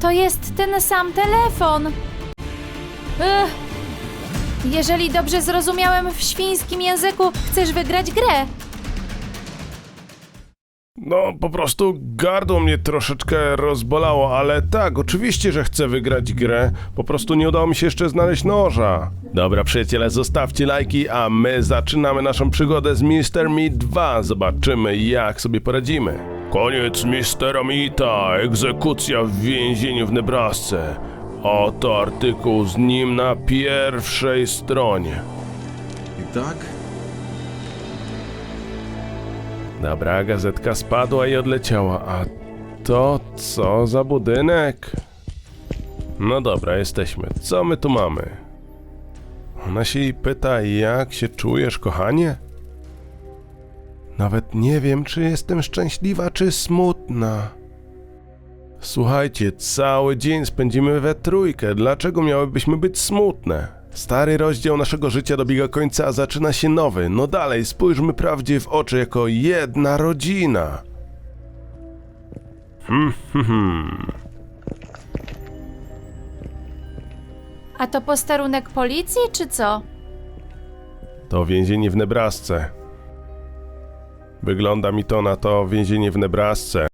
To jest ten sam telefon. Ech. Jeżeli dobrze zrozumiałem w świńskim języku, chcesz wygrać grę. No, po prostu gardło mnie troszeczkę rozbolało, ale tak, oczywiście, że chcę wygrać grę. Po prostu nie udało mi się jeszcze znaleźć noża. Dobra, przyjaciele, zostawcie lajki, a my zaczynamy naszą przygodę z Mr. Meat 2. Zobaczymy, jak sobie poradzimy. Koniec Mistera Meata, egzekucja w więzieniu w Nebrasce. Oto artykuł z nim na pierwszej stronie. I tak? Dobra, gazetka spadła i odleciała. A to co za budynek? No dobra, jesteśmy. Co my tu mamy? Ona się jej pyta, jak się czujesz, kochanie? Nawet nie wiem, czy jestem szczęśliwa, czy smutna. Słuchajcie, cały dzień spędzimy we trójkę. Dlaczego miałybyśmy być smutne? Stary rozdział naszego życia dobiega końca, a zaczyna się nowy. No dalej, spójrzmy prawdzie w oczy jako jedna rodzina. Hmm, hmm, hmm. A to posterunek policji, czy co? To więzienie w Nebrasce. Wygląda mi to na to więzienie w Nebrasce.